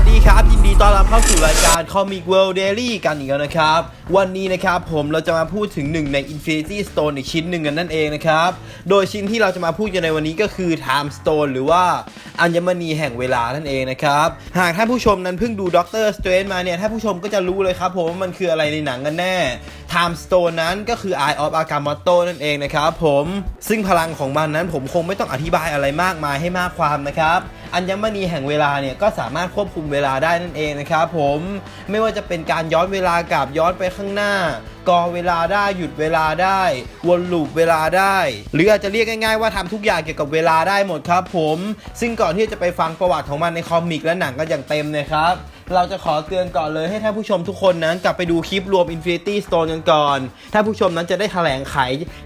วัสดีครับ ยินดีต้อนรับเข้าสู่รายการ Comic World Daily กันอีกแล้วนะครับ วันนี้นะครับผมเราจะมาพูดถึงหนึ่งใน Infinity Stone อีกชิ้นหนึ่งกันนั่นเองนะครับ โดยชิ้นที่เราจะมาพูดกันในวันนี้ก็คือ Time Stone หรือว่าอัญมณีแห่งเวลานั่นเองนะครับ หากท่านผู้ชมนั้นเพิ่งดู Doctor Strange มาเนี่ยท่านผู้ชมก็จะรู้เลยครับผมว่ามันคืออะไรในหนังกันแน่ Time Stone นั้นก็คือ Eye of Agamotto นั่นเองนะครับผมซึ่งพลังของมันนั้นผมคงไม่ต้องอธิบายอะไรมากมายให้มากความนะครับอัญมณีแห่งเวลาเนี่ยก็สามารถควบคุมเวลาได้นั่นเองนะครับผมไม่ว่าจะเป็นการย้อนเวลากลับย้อนไปข้างหน้ากอเวลาได้หยุดเวลาได้ วนลูปเวลาได้ หรืออาจจะเรียกง่ายๆว่าทำทุกอย่างเกี่ยวกับเวลาได้หมดครับผม ซึ่งก่อนที่จะไปฟังประวัติของมันในคอมิกและหนังกันอย่างเต็มเลยครับ เราจะขอเตือนก่อนเลยให้ท่านผู้ชมทุกคนนั้นกลับไปดูคลิปรวม Infinity Stone กันก่อนท่านผู้ชมนั้นจะได้แถลงไข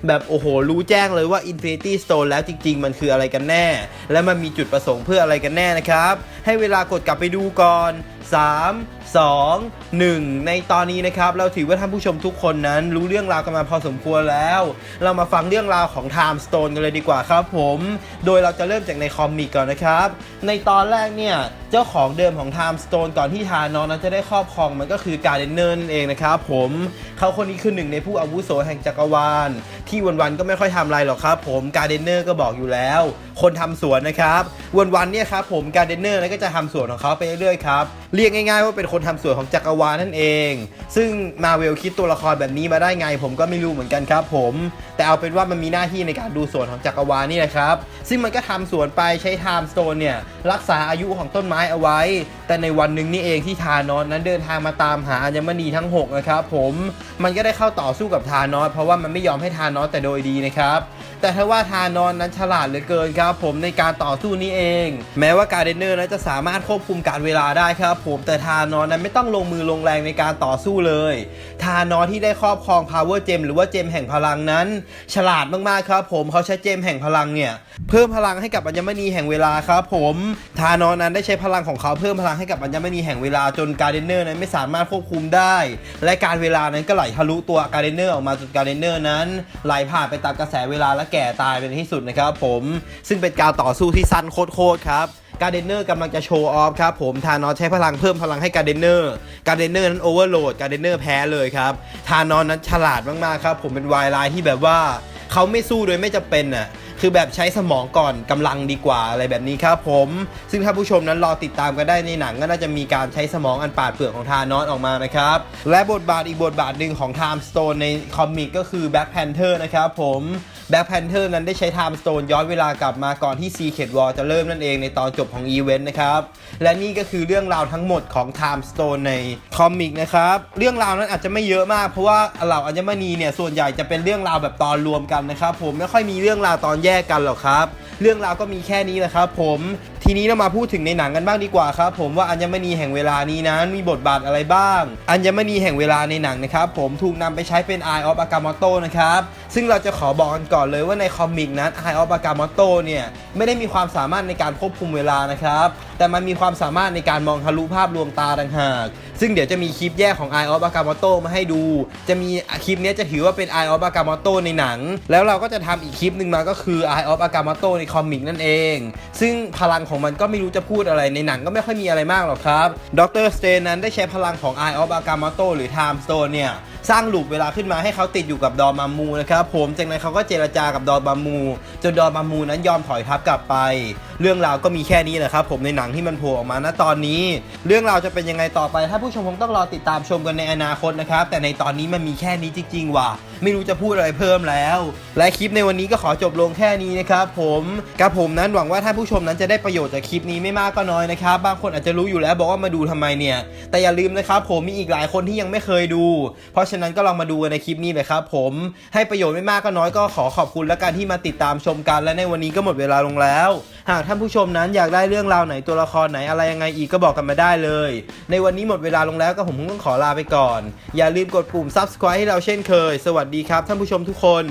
แบบโอ้โห รู้แจ้งเลยว่า Infinity Stone แล้วจริง ๆ มันคืออะไรกันแน่ และมันมีจุดประสงค์เพื่ออะไรกันแน่นะครับ ให้เวลากดกลับไปดูก่อน 3 2 1 ในตอนนี้นะครับ เราถือว่าท่านผู้ชมทุกคนนั้นรู้เรื่องราวกันมาพอสมควรแล้ว เรามาฟังเรื่องราวของ Time Stone กันเลยดีกว่าครับผม โดยเราจะเริ่มจากในคอมิกก่อนนะครับ ในตอนแรกเนี่ย เจ้าของเดิมของ Time Stone ก่อนที่ทานอนนั้นจะได้ครอบครองมันก็คือการเดนเนอร์นั่นเองนะครับผม เขาคนนี้คือหนึ่งในผู้อาวุโสแห่งจักรวาล ที่วันๆก็ไม่ค่อยทำอะไรหรอกครับ ผมการเดนเนอร์ก็บอกอยู่แล้ว คนทำสวนนะครับวันๆเนี่ยครับผมการเดนเนอร์นั้นก็จะทำสวนของเขาไปเรื่อยๆครับเรียกง่ายๆว่าเป็นคนทำสวนของจักรวาลนั่นเอง ซึ่งมาเวลคิดตัวละครแบบนี้มาได้ไง ผมก็ไม่รู้เหมือนกันครับผม แต่เอาเป็นว่ามันมีหน้าที่ในการดูสวนของจักรวาลนี่แหละครับ ซึ่งมันก็ทำสวนไปใช้ไทม์สโตนเนี่ยรักษาอายุของต้นไม้เอาไว้ แต่ในวันหนึ่งนี่เองที่ทานอสนั้นเดินทางมาตามหาอัญมณีทั้ง 6 นะครับผมมันก็ได้เข้าต่อสู้กับธานอสเพราะว่ามันไม่ยอมให้ธานอสแต่โดยดีนะครับ แต่ถ้าว่าทานอสนั้นฉลาดเหลือเกินครับผมในการต่อสู้นี้เอง แม้ว่าการเดนเนอร์นั้นจะสามารถควบคุมการเวลาได้ครับผมแต่ทานอสนั้นไม่ต้องลงมือลงแรงในการต่อสู้เลย ทานอสที่ได้ครอบครอง power gem หรือว่าเจมแห่งพลังนั้น ฉลาดมากๆครับผมเขาใช้เจมแห่งพลังเนี่ยเพิ่มพลังให้กับอัญมณีแห่งเวลาครับผมทานอสนั้นได้ใช้พลังของเขาเพิ่มพลังให้กับอัญมณีแห่งเวลาจนการเดนเนอร์นั้นไม่สามารถควบคุมได้ และการเวลานั้นก็ไหลทะลุตัวการเดนเนอร์ออกมาจนการเดนเนอร์นั้นไหลผ่านไปตามกระแสเวลาและแก่ตายเป็นที่สุดนะครับผมซึ่งเป็นการต่อสู้ที่สั้นโคตรๆครับการเดนเนอร์กำลังจะโชว์ออฟครับผมทานอสใช้พลังเพิ่มพลังให้การเดนเนอร์การเดนเนอร์นั้นโอเวอร์โหลดการเดนเนอร์แพ้เลยครับทานอสนั้นฉลาดมากๆครับผมเป็นวายไลน์ที่แบบว่าเขาไม่สู้โดยไม่จำเป็นอะคือแบบใช้สมองก่อนกำลังดีกว่าอะไรแบบนี้ครับผม ซึ่งถ้าผู้ชมนั้นรอติดตามกันได้ในหนังก็น่าจะมีการใช้สมองอันปาดเปรื่องของทานอสออกมานะครับ และบทบาทอีกบทบาทหนึ่งของ Time Stone ในคอมิกก็คือ Black Panther นะครับผม แบ็คแพนเทอร์นั้นได้ใช้ไทม์สโตนย้อนเวลากลับมาก่อนที่ซีเคดวอลจะเริ่มนั่นเองในตอนจบของอีเวนต์นะครับ และนี่ก็คือเรื่องราวทั้งหมดของไทม์สโตนในคอมิกนะครับ เรื่องราวนั้นอาจจะไม่เยอะมาก เพราะว่าเหล่าอัญมณีเนี่ยส่วนใหญ่จะเป็นเรื่องราวแบบตอนรวมกันนะครับผมไม่ค่อยมีเรื่องราวตอนแยกกันหรอกครับ เรื่องราวก็มีแค่นี้แหละครับผมทีนี้เรามาพูดถึงในหนังกันบ้างดีกว่าครับผมว่าอัญมณีแห่งเวลานี้นั้นมีบทบาทอะไรบ้าง อัญมณีแห่งเวลาในหนังนะครับผมถูกนำไปใช้เป็น Eye of Agamotto นะครับซึ่งเราจะขอบอกกันก่อนเลยว่าในคอมิกนั้น Eye of Agamotto เนี่ยไม่ได้มีความสามารถในการควบคุมเวลานะครับ แต่มันมีความสามารถในการมองทะลุภาพลวงตาต่างหาก ซึ่งเดี๋ยวจะมีคลิปแยกของ Eye of Agamotto มาให้ดู จะมีคลิปนี้จะถือว่าเป็น Eye of Agamotto ในหนัง แล้วเราก็จะทำอีกคลิปหนึ่งมาก็คือ Eye of Agamotto ในคอมิกนั่นเอง ซึ่งพลังของมันก็ไม่รู้จะพูดอะไรในหนังก็ไม่ค่อยมีอะไรมากหรอกครับดรสเตนนั้นได้ใช้พลังของ Eye of Agamotto หรือ Time Stone เนี่ยสร้างลูปเวลาขึ้นมาให้เขาติดอยู่กับดอมามูนะครับผมจากนั้นเขาก็เจรจากับดอมามู จนดอมามูนั้นยอมถอยทัพกลับไปเรื่องราวก็มีแค่นี้แหละครับผมในหนังที่มันโผล่ออกมาณตอนนี้ เรื่องราวจะเป็นยังไงต่อไปถ้าผู้ชมคงต้องรอติดตามชมกันในอนาคตนะครับ แต่ในตอนนี้มันมีแค่นี้จริงๆว่ะไม่รู้จะพูดอะไรเพิ่มแล้ว และคลิปในวันนี้ก็ขอจบลงแค่นี้นะครับผมกับผมนั้นหวังว่าท่านผู้ชมนั้นจะได้ประโยชน์จากคลิปนี้ไม่มากก็น้อยนะครับบางคนอาจจะรู้อยู่แล้วบอกว่ามาดูทำไมเนี่ย แต่อย่าลืมนะครับผมมีอีกหลายคนที่ยังไม่เคยดู เพราะฉะนั้นก็ลองมาดูในคลิปนี้เลยครับผมให้ประโยชน์ไม่มากก็น้อยก็ขอขอบคุณและการที่มาติดตามชมกันและในวันนี้ก็หมดเวลาลงแล้ว หากท่านผู้ชมนั้นอยากได้เรื่องราวไหนตัวละครไหนอะไรยังไงอีกก็บอกกันมาได้เลย ในวันนี้หมดเวลาลงแล้วก็ผมคงต้องขอลาไปก่อน อย่าลืมกดปุ่ม subscribe ให้เราเช่นเคย สวัสดีครับท่านผู้ชมทุกคน